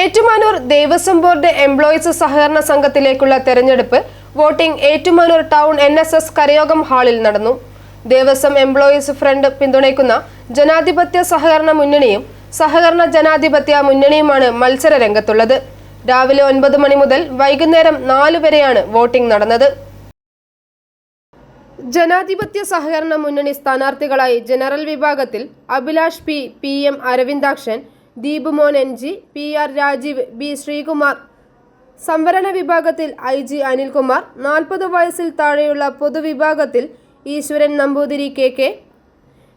Ettumanoor Devaswom board employees സഹകരണ സംഘത്തിലേക്കുള്ള തെരഞ്ഞെടുപ്പ് voting Ettumanoor town N S S കരയോഗം ഹാളിൽ നടന്നു. ദേവസ്വം എംപ്ലോയീസ് ഫ്രണ്ട് പിന്തുണയ്ക്കുന്ന ജനാധിപത്യ സഹകരണ മുന്നണിയും സഹകരണ ജനാധിപത്യ മുന്നണിയുമാണ് മത്സര രംഗത്തുള്ളത് രാവിലെ ഒൻപത് മണി മുതൽ വൈകുന്നേരം നാലു വരെയാണ് വോട്ടിംഗ് നടന്നത്. ജനാധിപത്യ സഹകരണ മുന്നണി സ്ഥാനാർത്ഥികളായി ജനറൽ വിഭാഗത്തിൽ Abhilash P P M Aravindakshan Deep Mon N G P R Rajeev B Sreekumar. സംവരണ വിഭാഗത്തിൽ ഐ ജി അനിൽകുമാർ. നാൽപ്പത് വയസ്സിൽ താഴെയുള്ള പൊതുവിഭാഗത്തിൽ ഈശ്വരൻ നമ്പൂതിരി കെ കെ.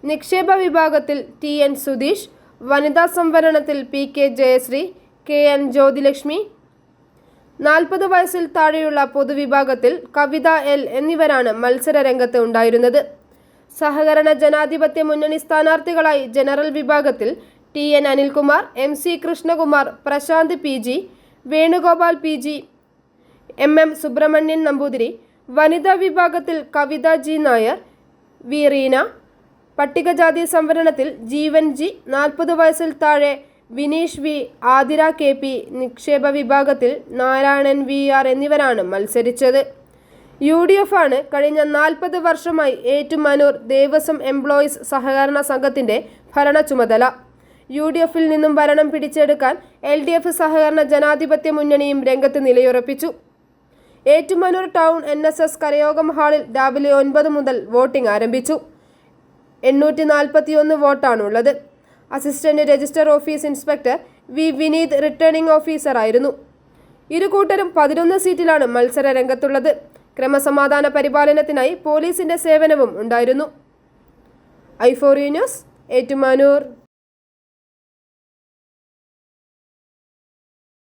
നിക്ഷേപ വിഭാഗത്തിൽ ടി എൻ സുധീഷ്. വനിതാ സംവരണത്തിൽ P K Jayasree K N Jyothilakshmi. നാൽപ്പത് വയസ്സിൽ താഴെയുള്ള പൊതുവിഭാഗത്തിൽ കവിത എൽ എന്നിവരാണ് മത്സര രംഗത്ത് ഉണ്ടായിരുന്നത്. സഹകരണ ജനാധിപത്യ മുന്നണി സ്ഥാനാർത്ഥികളായി ജനറൽ വിഭാഗത്തിൽ T N Anilkumar M C Krishnakumar Prashanth P G Venugopal P G M M Subrahmanian Namboothiri വനിതാ വിഭാഗത്തിൽ കവിത ജി നായർ വി റീന പട്ടികജാതി സംവരണത്തിൽ ജീവൻ ജി നാൽപ്പത് വയസ്സിൽ താഴെ Vineesh V Athira K P നിക്ഷേപ വിഭാഗത്തിൽ നാരായണൻ വി ആർ എന്നിവരാണ് മത്സരിച്ചത്. യു ഡി എഫ് ആണ് കഴിഞ്ഞ നാൽപ്പത് വർഷമായി ഏറ്റുമാനൂർ ദേവസ്വം എംപ്ലോയീസ് സഹകരണ സംഘത്തിന്റെ ഭരണ ചുമതല. യു ഡി എഫിൽ നിന്നും ഭരണം പിടിച്ചെടുക്കാൻ എൽ ഡി എഫ് സഹകരണ ജനാധിപത്യ മുന്നണിയും രംഗത്ത് നിലയുറപ്പിച്ചു. Ettumanoor town N S S കരയോഗം ഹാളിൽ രാവിലെ ഒൻപത് മുതൽ വോട്ടിംഗ് ആരംഭിച്ചു. എണ്ണൂറ്റി നാൽപ്പത്തിയൊന്ന് വോട്ടാണുള്ളത്. Assistant register office inspector V Vineeth returning ഓഫീസറായിരുന്നു ഇരു കൂട്ടരും പതിനൊന്ന് സീറ്റിലാണ് മത്സര രംഗത്തുള്ളത്. ക്രമസമാധാന പരിപാലനത്തിനായി പോലീസിന്റെ സേവനവും ഉണ്ടായിരുന്നു. ഐഫോറി ന്യൂസ് ഏറ്റുമാനൂർ.